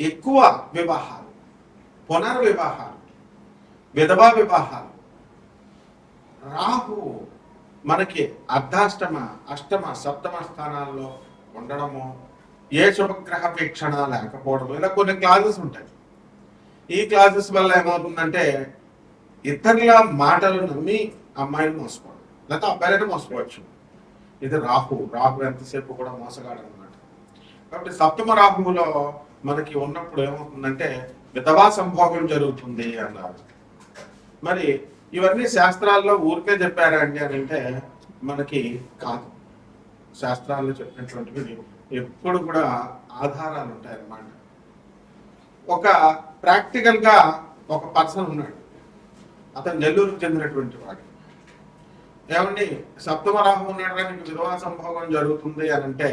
ఎక్కువ వివాహాలు పునర్వివాహాలు విధవా వివాహాలు రాహు మనకి అర్ధాష్టమ అష్టమ సప్తమ స్థానాల్లో ఉండడము ఏ శుభగ్రహ వీక్షణ లేకపోవడం ఇలా కొన్ని క్లాసెస్ ఉంటాయి. ఈ క్లాసెస్ వల్ల ఏమవుతుందంటే ఇతరుల మాటలు నమ్మి అమ్మాయిని మోసపోవడం లేకపోతే అబ్బాయిలైనా మోసపోవచ్చు ఇది రాహు రాహు ఎంతసేపు కూడా మోసగాడు అనమాట కాబట్టి సప్తమ రాహువులో మనకి ఉన్నప్పుడు ఏమవుతుందంటే విధవా సంభోగం జరుగుతుంది అన్నారు. మరి ఇవన్నీ శాస్త్రాల్లో ఊరికే చెప్పారా అండి అని అంటే మనకి కాదు. శాస్త్రాల్లో చెప్పినటువంటివి ఎప్పుడు కూడా ఆధారాలు ఉంటాయి అన్నమాట ఒక ప్రాక్టికల్గా ఒక పర్సన్ ఉన్నాడు. అతను నెల్లూరుకు చెందినటువంటి వాడు. ఏమండి సప్తమ రాహు ఉన్నాడు కానీ నీకు విధవా సంభోగం జరుగుతుంది అని అంటే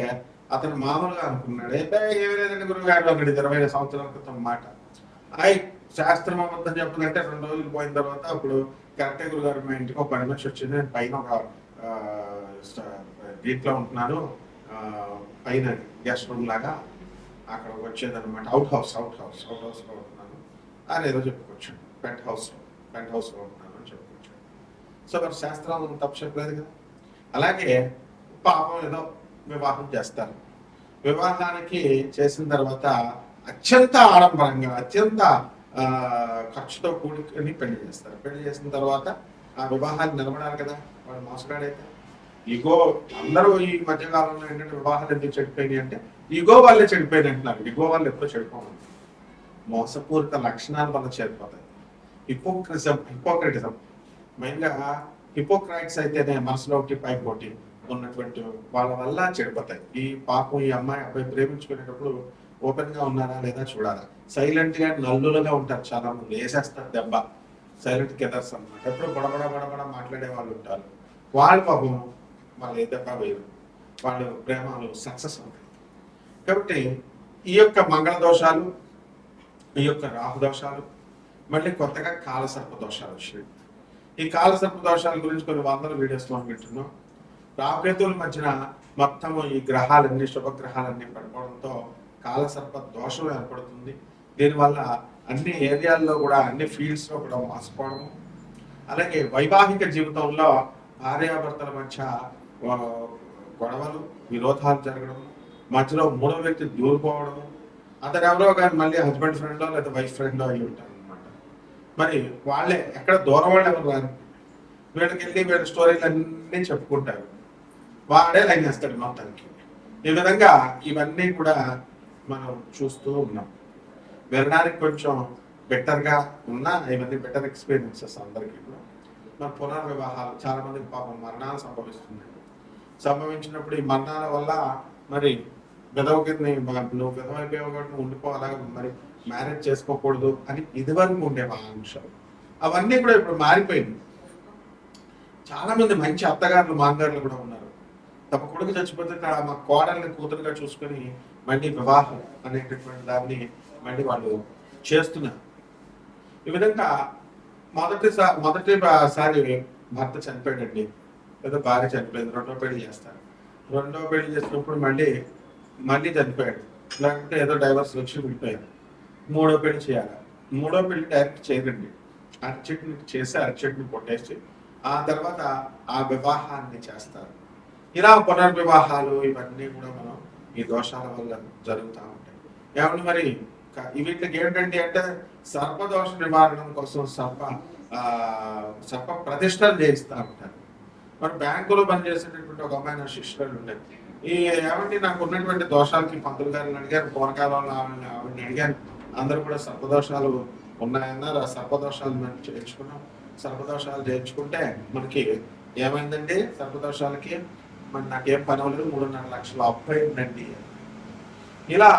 అతను మామూలుగా అనుకున్నాడు. అయితే ఏమి లేదండి గురువు గారు అన్నాడు ఇరవై ఐదు సంవత్సరాల క్రితం మాట. అయి శాస్త్రం అబద్ధం చెప్పదంటే రెండు రోజులు పోయిన తర్వాత అప్పుడు కరెక్టే గురుగారు మా ఇంటికి ఒక పని మనిషి వచ్చింది. నేను పైన ఒక ఆ, దీంట్లో ఉంటున్నాను. పైన గెస్ట్ రూమ్ లాగా అక్కడ వచ్చేదన్నమాట. Out house out house out హౌస్లో ఉంటున్నాను. అని ఏదో చెప్పుకోవచ్చు పెంట్ హౌస్ పెంట్ హౌస్లో ఉంటున్నాను అని చెప్పుకోవచ్చు సో మరి శాస్త్రం తప్పు చెప్పలేదు కదా. అలాగే పాపం ఏదో వివాహం చేస్తారు. వివాహానికి చేసిన తర్వాత అత్యంత ఆడంబరంగా అత్యంత ఖర్చుతో కూడుకొని పెళ్ళి చేస్తారు. పెళ్ళి చేసిన తర్వాత ఆ వివాహాలు నిలబడాలి కదా వాడు మోసగాడైతే ఇగో అందరూ ఈ మధ్యకాలంలో ఏంటంటే వివాహాలు ఎందుకు చెడిపోయినాయి అంటే ఇగో వాళ్ళే చెడిపోయింది అంటున్నారు. ఇగో వాళ్ళు ఎప్పుడో చెడిపోవాలి మోసపూరిత లక్షణాలు వల్ల చేరిపోతాయి హిపోక్రిజం హిపోక్రటిజం. మెయిన్గా హిపోక్రైట్స్ అయితేనే మనసులో ఒకటి పైకి పోటీ ఉన్నటువంటి వాళ్ళ వల్ల చెడిపోతాయి. ఈ పాపం ఈ అమ్మాయి అబ్బాయి ప్రేమించుకునేటప్పుడు ఓపెన్గా ఉన్నారా లేదా చూడాలా? సైలెంట్గా నల్లులుగా ఉంటారు చాలా మంది వేసేస్తారు దెబ్బ. సైలెంట్ కెదర్స్ అనమాట ఎప్పుడు గొడబడ గొడబడ మాట్లాడే వాళ్ళు ఉంటారు. వాళ్ళ పాపం వాళ్ళు ఏ దెబ్బ వేయరు వాళ్ళు ప్రేమలు సక్సెస్ అవుతాయి కాబట్టి ఈ యొక్క మంగళ దోషాలు ఈ యొక్క రాహు దోషాలు మళ్ళీ కొత్తగా కాలసర్ప దోషాలు వచ్చినాయి. ఈ కాలసర్ప దోషాల గురించి కొన్ని వందల వీడియోస్ మనం వింటున్నాం. రాహుకేతువుల మధ్యన మొత్తం ఈ గ్రహాలన్నీ శుభగ్రహాలన్నీ పడిపోవడంతో కాలసర్ప దోషం ఏర్పడుతుంది. దీనివల్ల అన్ని ఏరియాల్లో కూడా అన్ని ఫీల్డ్స్లో కూడా మోసపోవడము. అలాగే వైవాహిక జీవితంలో భార్యాభర్తల మధ్య గొడవలు విరోధాలు జరగడం మధ్యలో మూడో వ్యక్తి దూరిపోవడము. అతను ఎవరో కానీ మళ్ళీ హస్బెండ్ ఫ్రెండో లేదా వైఫ్ ఫ్రెండో అయి ఉంటారు అనమాట మరి వాళ్ళే ఎక్కడ దూరం వాళ్ళు ఎవరు రారు వీళ్ళకి వెళ్ళి వీళ్ళ స్టోరీలు అన్నీ చెప్పుకుంటారు. వాడే లైన్ వేస్తాడు మొత్తానికి. ఈ విధంగా ఇవన్నీ కూడా మనం చూస్తూ ఉన్నాం. వినడానికి కొంచెం బెటర్గా ఉన్నా ఇవన్నీ బెటర్ ఎక్స్పీరియన్సెస్ అందరికీ కూడా. మన పునర్వివాహాలు చాలా మందికి పాపం మరణాలు సంభవిస్తున్నాయి. సంభవించినప్పుడు ఈ మరణాల వల్ల మరి విధవకిని నువ్వు విధవైపోయావు కాబట్టి ఉండిపోవాలా? మరి మ్యారేజ్ చేసుకోకూడదు అని ఇదివరకు ఉండే ఆంక్షలు అవన్నీ కూడా ఇప్పుడు మారిపోయింది. చాలా మంది మంచి అత్తగారులు మాంగారులు కూడా ఉన్నారు. తమ కొడుకు చచ్చిపోతే మా కోడల్ని కూతురుగా చూసుకొని మళ్ళీ వివాహం అనేటటువంటి దాన్ని మళ్ళీ వాళ్ళు చేస్తున్నారు. ఈ విధంగా మొదటి మొదటి సారి భర్త చనిపోయాడండి. లేదా భార్య చనిపోయింది. రెండో పెళ్ళి చేస్తారు. రెండో పెళ్ళి చేసినప్పుడు మళ్ళీ మళ్ళీ చనిపోయాడు. లేకపోతే ఏదో డైవర్స్ వచ్చి విడిపోయాడు మూడో పెళ్ళి చేయాలి. మూడో పెళ్ళి డైరెక్ట్ చేయదండి అరచెట్ని చేసి అరచెట్ని కొట్టేసి ఆ తర్వాత ఆ వివాహాన్ని చేస్తారు. ఇలా పునర్వివాహాలు ఇవన్నీ కూడా మనం ఈ దోషాల వల్ల జరుగుతూ ఉంటాయి. ఏమంటే మరి? వీటికి ఏంటంటే అంటే సర్పదోష నివారణం కోసం సర్ప సర్ప ప్రతిష్టలు చేయిస్తూ ఉంటారు. మరి బ్యాంకులో పనిచేసేటటువంటి ఒక అమ్మాయి నా శిష్యురాలు ఉండేది ఈ ఏమంటే నాకు ఉన్నటువంటి దోషాలకి పంతులు గారిని అడిగారు పూర్వకాలంలో ఆవిడని ఆవిడని అడిగాను అందరూ కూడా సర్పదోషాలు ఉన్నాయన్నారు ఆ సర్పదోషాలు మనం చేయించుకున్నాం. సర్పదోషాలు చేయించుకుంటే మనకి ఏమైందండి? సర్పదోషాలకి మరి నాకేం పని అవ్వలేదు మూడున్నర లక్షల అప్పు అయిందండి ఇలా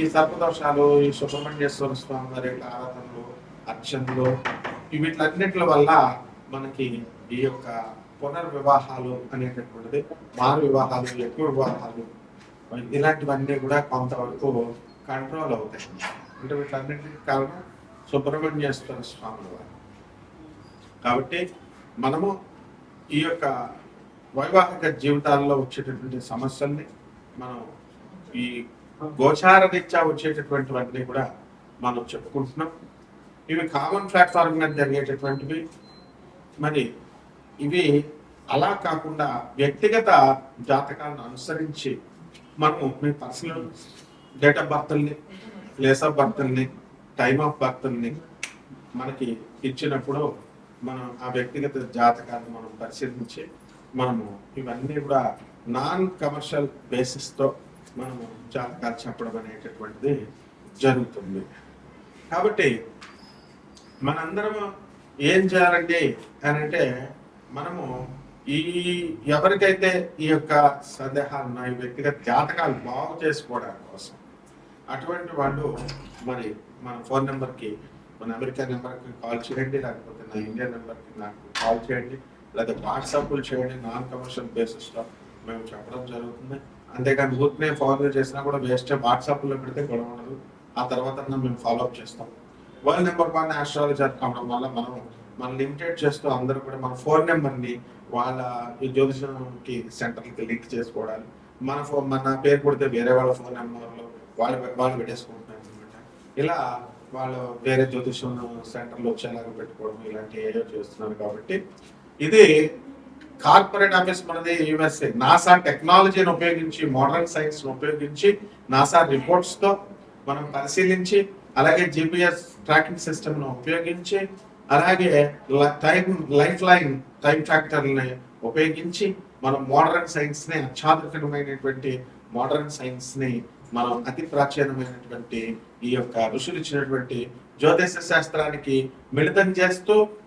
ఈ సర్పదోషాలు ఈ సుబ్రహ్మణ్యేశ్వర స్వామి వారి ఆరాధనలు అర్చనలు ఈ వీటిలన్నిటి వల్ల మనకి ఈ యొక్క పునర్వివాహాలు అనేటటువంటిది మారు వివాహాలు ఎక్కువ వివాహాలు ఇలాంటివన్నీ కూడా కొంతవరకు కంట్రోల్ అవుతాయి. అంటే వీటన్నిటికి కారణం సుబ్రహ్మణ్యేశ్వర స్వామి వారు. కాబట్టి మనము ఈ యొక్క వైవాహిక జీవితాల్లో వచ్చేటటువంటి సమస్యల్ని మనం ఈ గోచార రీత్యా వచ్చేటటువంటివన్నీ కూడా మనం చెప్పుకుంటున్నాం. ఇవి కామన్ ప్లాట్ఫామ్ మీద జరిగేటటువంటివి. మరి ఇవి అలా కాకుండా వ్యక్తిగత జాతకాలను అనుసరించి మనము మీ పర్సనల్ డేట్ ఆఫ్ బర్త్ని ప్లేస్ ఆఫ్ బర్త్ని టైమ్ ఆఫ్ బర్త్ని మనకి ఇచ్చినప్పుడు మనం ఆ వ్యక్తిగత జాతకాన్ని మనం పరిశీలించి మనము ఇవన్నీ కూడా నాన్ కమర్షియల్ బేసిస్తో మనము జాతకాలు చెప్పడం అనేటటువంటిది జరుగుతుంది. కాబట్టి మనందరము ఏం చేయాలండి అని అంటే మనము ఈ ఎవరికైతే ఈ యొక్క సందేహాలు ఉన్నాయి వ్యక్తిగత జాతకాలు బాగు చేసుకోవడం కోసం అటువంటి వాళ్ళు మరి మన ఫోన్ నెంబర్కి మన అమెరికా నెంబర్కి కాల్ చేయండి లేకపోతే నా ఇండియా నెంబర్కి నాకు కాల్ చేయండి. లేకపోతే వాట్సాప్లు చేయండి నాన్ కమర్షియల్ బేసిస్లో మేము చెప్పడం జరుగుతుంది. అంతేకాని ఊరికే ఫాలో చేసినా కూడా వేస్టే వాట్సాప్లో పెడితే గొడవ ఉండదు. ఆ తర్వాత మేము ఫాలోఅప్ చేస్తాం. వరల్డ్ నెంబర్ వన్ ఆస్ట్రాలజర్ కావడం వల్ల మనం మనం లిమిటెడ్ చేస్తూ అందరూ కూడా మన ఫోన్ నెంబర్ని వాళ్ళ జ్యోతిషంకి సెంటర్కి లింక్ చేసుకోవడాలు. మన ఫోన్ మన పేరు కొడితే వేరే వాళ్ళ ఫోన్ నెంబర్లో వాళ్ళు వాళ్ళు పెట్టేసుకుంటున్నారు అనమాట ఇలా వాళ్ళు వేరే జ్యోతిషం సెంటర్లో వచ్చేలాగా పెట్టుకోవడం ఇలాంటి ఏదో చేస్తున్నారు కాబట్టి ఇది కార్పొరేట్ ఆఫీస్ మనది యుఎస్ఏ. నాసా టెక్నాలజీని ఉపయోగించి మోడర్న్ సైన్స్ ఉపయోగించి నాసా రిపోర్ట్స్తో మనం పరిశీలించి అలాగే జిపిఎస్ ట్రాకింగ్ సిస్టమ్ను ఉపయోగించి అలాగే టైం లైఫ్ లైన్ టైం ఫ్యాక్టర్ని ఉపయోగించి మనం మోడర్న్ సైన్స్ని అత్యాధునికమైనటువంటి మోడర్న్ సైన్స్ని మనం అతి ప్రాచీనమైనటువంటి ఈ యొక్క ఋషులు ఇచ్చినటువంటి జ్యోతిష శాస్త్రానికి మిళితం చేస్తూ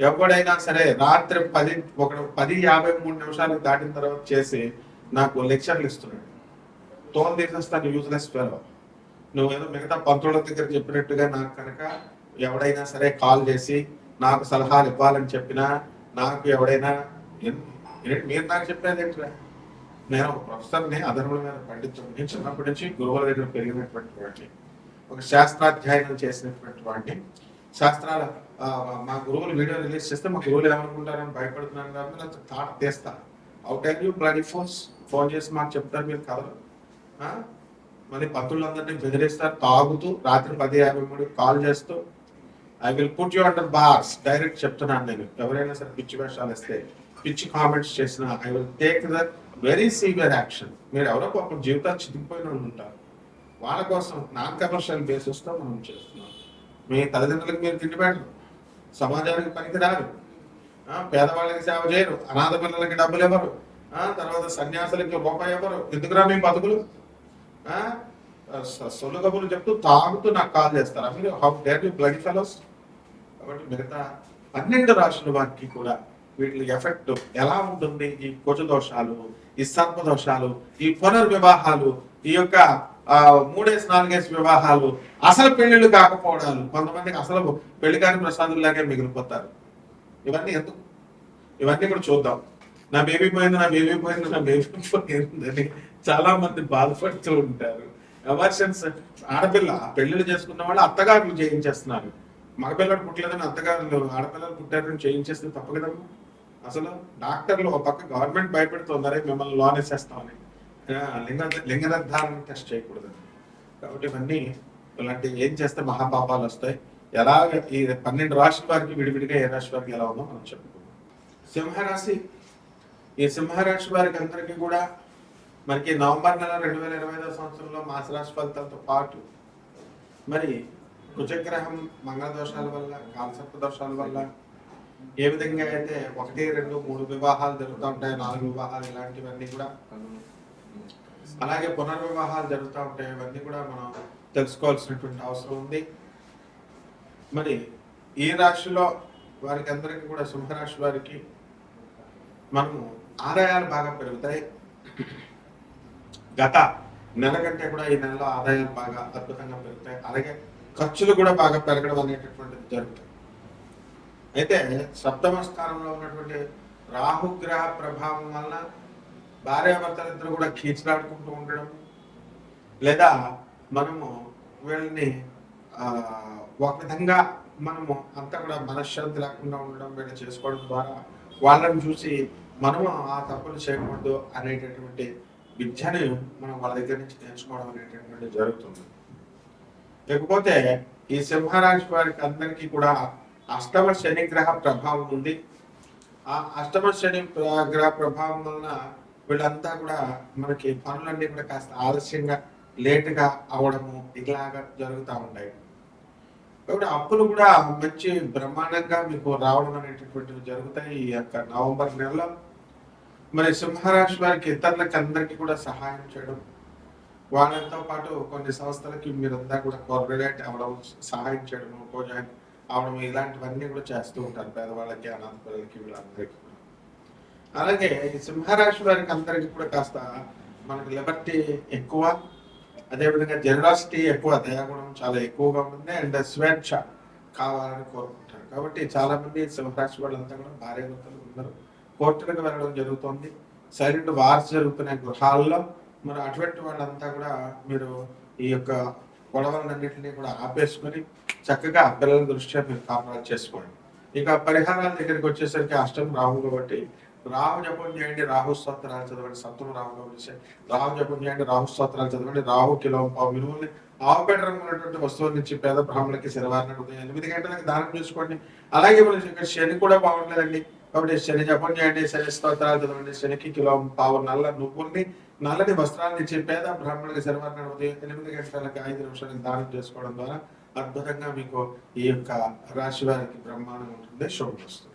ఎవడైనా సరే రాత్రి పది ఒక పది యాభై మూడు నిమిషాలు దాటిన తర్వాత చేసి నాకు లెక్చర్లు ఇస్తున్నాడు. తోలు తీసేస్తాను యూజ్లెస్ ఫెలో నువ్వు ఏదో మిగతా పంతుల దగ్గర చెప్పినట్టుగా నాకు కనుక ఎవడైనా సరే కాల్ చేసి నాకు సలహాలు ఇవ్వాలని చెప్పినా నాకు ఎవడైనా మీరు నాకు చెప్పేది ఏంటిరా? నేను ఒక ప్రొఫెసర్ని అధర్ముల మీద పండితుడిని చిన్నప్పటి నుంచి గురువుల దగ్గర పెరిగినటువంటి వాడిని. ఒక శాస్త్రాధ్యయనం చేసినటువంటి వాడిని. శాస్త్రాల మా గురువులు వీడియో రిలీజ్ చేస్తే మా గురువులు ఏమనుకుంటారని భయపడుతున్నాను కాబట్టి నేను థాట్ తీస్తా out time you bloody phones phone చేసి మాకు చెప్తారు మీరు కథలు. మరి మళ్ళీ పత్రులందరినీ బెదిరిస్తారు తాగుతూ రాత్రి పది యాభై మూడు కాల్ చేస్తూ I will put you under bars direct చెప్తున్నాను నేను. ఎవరైనా సరే పిచ్చి వేషాలు ఇస్తే పిచ్చి కామెంట్స్ చేసిన I will take the very severe action మీరు ఎవరో పాపం జీవితాలు చితికిపోయిన వాళ్ళు ఉంటారు. వాళ్ళ కోసం నాన్ కమర్షియల్ బేసిస్తో మనం చేస్తున్నాం. మీ తల్లిదండ్రులకు మీరు తిండి పెట్టరు. సమాజానికి పనికిరారు పేదవాళ్ళకి సేవ చేయరు. అనాథ పిల్లలకి డబ్బులు ఇవ్వరు. ఆ, తర్వాత సన్యాసులకి రూపాయి ఇవ్వరు. ఎందుకురా మీ బతుకులు? ఆ, సొల్లు కబుర్లు చెప్తూ తాగుతూ నాకు కాల్ చేస్తారు. మీరు how dare you blood fellows కాబట్టి మిగతా పన్నెండు రాష్ట్రాల వారికి కూడా వీటి ఎఫెక్ట్ ఎలా ఉంటుంది? ఈ కుజ దోషాలు ఈ సర్పదోషాలు ఈ పునర్వివాహాలు ఈ యొక్క మూడేసి నాలుగేసి వివాహాలు అసలు పెళ్ళిళ్ళు కాకపోవడాలు. కొంతమందికి అసలు పెళ్ళి కాని ప్రసాదుల్లాగే మిగిలిపోతారు. ఇవన్నీ ఎందుకు? ఇవన్నీ కూడా చూద్దాం. నా బేబీ పోయింది నా బేబీ పోయింది నా బేబీ పోయిందని చాలా మంది బాధపడుతూ ఉంటారు. ఎమర్షన్స్ ఆడపిల్ల. పెళ్ళిళ్ళు చేసుకున్న వాళ్ళు అత్తగారులు చేయించేస్తున్నారు. మగపిల్లడు పుట్టలేదని అత్తగారులు ఆడపిల్లలు పుట్టారని చేయించేస్తే తప్పు అసలు డాక్టర్లు ఒక పక్క గవర్నమెంట్ భయపెడుతున్నారే మిమ్మల్ని లోన్ వేసేస్తామని. లింగ లింగ నిర్ధారణ టెస్ట్ చేయకూడదు. కాబట్టి ఇవన్నీ ఇలాంటి ఏం చేస్తే మహాపాపాలు వస్తాయి? ఎలా ఈ పన్నెండు రాశుల వారికి విడివిడిగా ఏ రాశి వారికి ఎలా ఉందో మనం చెప్పుకుందాం. సింహరాశి. ఈ సింహరాశి వారికి అందరికీ కూడా మనకి నవంబర్ నెల రెండు వేల ఇరవై ఐదో సంవత్సరంలో మాసరాశి ఫలితాలతో పాటు మరి కుచగ్రహం మంగళ దోషాల వల్ల కాలసర్ప దోషాల వల్ల ఏ విధంగా అయితే ఒకటి రెండు మూడు వివాహాలు జరుగుతూ ఉంటాయి నాలుగు వివాహాలు ఇలాంటివన్నీ కూడా అలాగే పునర్వివాహాలు జరుగుతూ ఉంటాయి ఇవన్నీ కూడా మనం తెలుసుకోవాల్సినటువంటి అవసరం ఉంది. మరి ఈ రాశిలో వారికి అందరికీ కూడా సింహరాశి వారికి మనము ఆదాయాలు బాగా పెరుగుతాయి. గత నెల కంటే కూడా ఈ నెలలో ఆదాయాలు బాగా అద్భుతంగా పెరుగుతాయి. అలాగే ఖర్చులు కూడా బాగా పెరగడం అనేటటువంటిది జరుగుతాయి అయితే సప్తమ స్థానంలో ఉన్నటువంటి రాహుగ్రహ ప్రభావం వలన భార్యాభర్తలిద్దరు కూడా కీచలాడుకుంటూ ఉండడం లేదా మనము వీళ్ళని ఒక విధంగా మనము అంతా కూడా మనశ్శాంతి లేకుండా ఉండడం వీళ్ళు చేసుకోవడం ద్వారా వాళ్ళని చూసి మనము ఆ తప్పులు చేయకూడదు అనేటటువంటి విద్యను మనం వాళ్ళ దగ్గర నుంచి నేర్చుకోవడం అనేటటువంటి జరుగుతుంది. లేకపోతే ఈ సింహరాశి వారికి అందరికీ కూడా అష్టమ శని గ్రహ ప్రభావం ఉంది. ఆ అష్టమ శని గ్రహ ప్రభావం వలన వీళ్ళంతా కూడా మనకి పనులన్నీ కూడా కాస్త ఆలస్యంగా లేటుగా అవడము ఇలాగా జరుగుతూ ఉంటాయి కాబట్టి అప్పులు కూడా మంచి బ్రహ్మాండంగా మీకు రావడం అనేటటువంటివి జరుగుతాయి ఈ యొక్క నవంబర్ నెలలో. మరి సింహరాశి వారికి ఇతరులకి అందరికీ కూడా సహాయం చేయడం వాళ్ళతో పాటు కొన్ని సంస్థలకి మీరంతా కూడా కోఆర్డినేట్ అవ్వడం సహాయం చేయడం కోజాయిన్ అవడం ఇలాంటివన్నీ కూడా చేస్తూ ఉంటారు. పేదవాళ్ళకి అనాథ పిల్లలకి వీళ్ళందరికీ. అలాగే ఈ సింహరాశి వారికి అందరికీ కూడా కాస్త మనకి లిబర్టీ ఎక్కువ అదేవిధంగా జనరాసిటీ ఎక్కువ దయాగుణం చాలా ఎక్కువగా ఉంది అండ్ స్వేచ్ఛ కావాలని కోరుకుంటారు. కాబట్టి చాలా మంది సింహరాశి వాళ్ళంతా కూడా భార్య భర్తలు కోర్టులకు వెళ్ళడం జరుగుతుంది. సైలెంట్ వార్స్ జరుగుతున్నాయి గృహాల్లో. మరి అటువంటి వాళ్ళంతా కూడా మీరు ఈ యొక్క గొడవలన్నింటినీ కూడా ఆపేసుకొని చక్కగా పిల్లల దృష్ట్యా మీరు కాపురాలు చేసుకోండి. ఇక పరిహారాల దగ్గరికి వచ్చేసరికి అష్టం రావు కాబట్టి రాహు జపం చేయండి రాహు స్తోత్రాలు చదవండి సప్తమ రాహు కాబట్టి రాహు జపం చేయండి రాహు స్తోత్రాలు చదవండి రాహు కిలో పావు విలువల్ని ఆవుపేట ఉన్నటువంటి వస్తువుల నుంచి పేద బ్రాహ్మణులకి శనివారం ఉదయం ఎనిమిది గంటలకు దానం చేసుకోండి. అలాగే మనం ఇక్కడ శని కూడా బాగుండలేదండి. కాబట్టి శని జపం చేయండి శని స్తోత్రాలు చదవండి శనికి కిలో పావు నల్ల నువ్వుల్ని నల్లని వస్త్రాలను ఇచ్చి పేద బ్రాహ్మణులకి శనివారం ఉదయం ఎనిమిది గంటలకు ఐదు నిమిషాలకు దానం చేసుకోవడం ద్వారా అద్భుతంగా మీకు ఈ యొక్క రాశి వారికి బ్రహ్మాండం ఉంటుంది. శుభం వస్తుంది.